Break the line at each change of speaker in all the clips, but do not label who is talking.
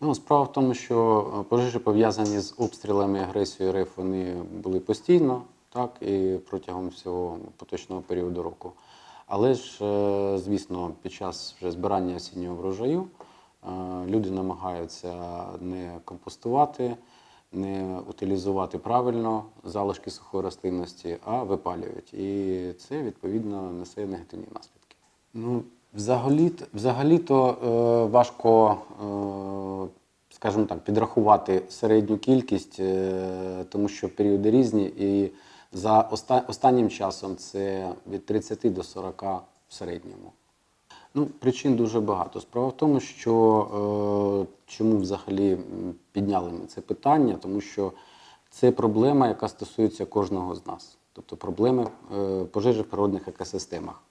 Ну, справа в тому, що е, пожежі пов'язані з обстрілами агресією РФ вони були постійно, так, і протягом всього поточного періоду року. Але ж, е, звісно, під час вже збирання осіннього врожаю е, люди намагаються не компостувати, не утилізувати правильно залишки сухої рослинності, а випалюють. І це відповідно несе негативні наслідки. Ну, взагалі, взагалі-то е, важко, е, скажімо так, підрахувати середню кількість, е, тому що періоди різні, і за оста- останнім часом це від 30 до 40 в середньому. Ну, причин дуже багато. Справа в тому, що е, чому взагалі підняли ми це питання, тому що це проблема, яка стосується кожного з нас, тобто проблеми е, пожежі в природних екосистемах.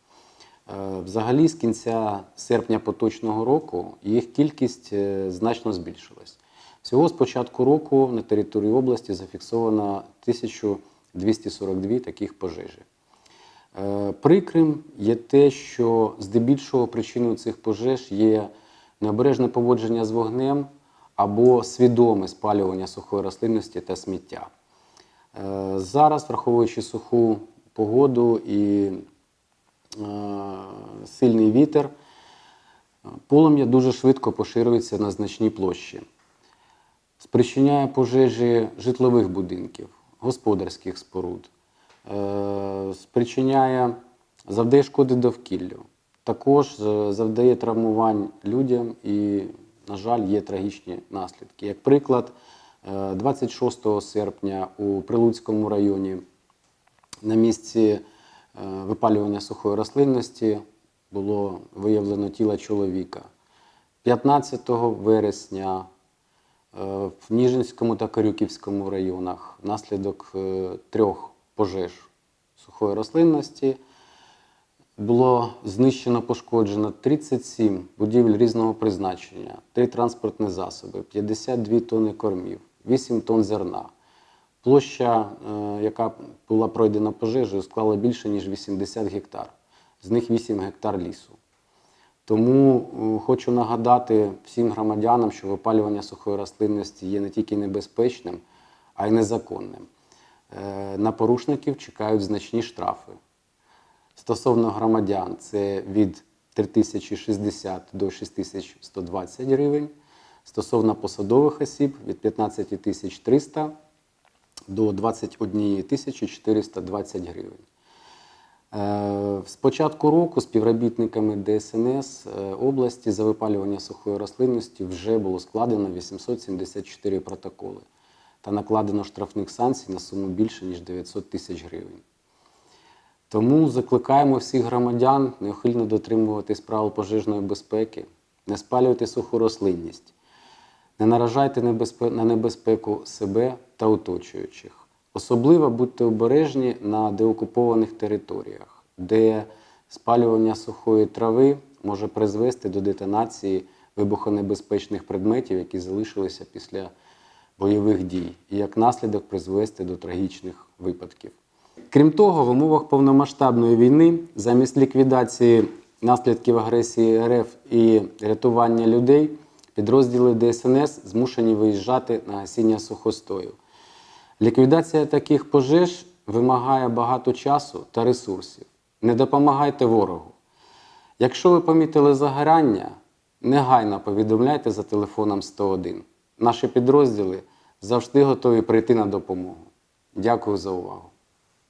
Е, Взагалі, з кінця серпня поточного року їх кількість е, значно збільшилась. Всього з початку року на території області зафіксовано 1242 таких пожежі. Е, Прикрим є те, що здебільшого причиною цих пожеж є необережне поводження з вогнем або свідоме спалювання сухої рослинності та сміття. Зараз, враховуючи суху погоду і сильний вітер, е, полум'я дуже швидко поширюється на значні площі. Спричиняє пожежі житлових будинків, господарських споруд, е, спричиняє, завдає шкоди довкіллю. Також е, завдає травмувань людям і, на жаль, є трагічні наслідки. Як приклад, е, 26 серпня у Прилуцькому районі на місці е, випалювання сухої рослинності було виявлено тіло чоловіка. 15 вересня е, в Ніжинському та Корюківському районах внаслідок е, трьох пожеж сухої рослинності було знищено, пошкоджено 37 будівель різного призначення, 3 транспортні засоби, 52 тонни кормів, 8 тонн зерна. Площа, е, яка була пройдена пожежею, склала більше, ніж 80 гектар. З них 8 гектар лісу. Тому е, хочу нагадати всім громадянам, що випалювання сухої рослинності є не тільки небезпечним, а й незаконним. Е, На порушників чекають значні штрафи. Стосовно громадян, це від 3060 до 6120 гривень. Стосовно посадових осіб від 15300 до 21 420 гривень. Е, З початку року співробітниками ДСНС е, області за випалювання сухої рослинності вже було складено 874 протоколи та накладено штрафних санкцій на суму більше ніж 900 тисяч гривень. Тому закликаємо всіх громадян неухильно дотримуватись правил пожежної безпеки, не спалюйте суху рослинність, не наражайте на небезпеку себе та оточуючих. Особливо будьте обережні на деокупованих територіях, де спалювання сухої трави може призвести до детонації вибухонебезпечних предметів, які залишилися після бойових дій, і як наслідок призвести до трагічних випадків. Крім того, в умовах повномасштабної війни замість ліквідації наслідків агресії РФ і рятування людей підрозділи ДСНС змушені виїжджати на гасіння сухостою. Ліквідація таких пожеж вимагає багато часу та ресурсів. Не допомагайте ворогу. Якщо ви помітили загорання, негайно повідомляйте за телефоном 101. Наші підрозділи завжди готові прийти на допомогу. Дякую за увагу.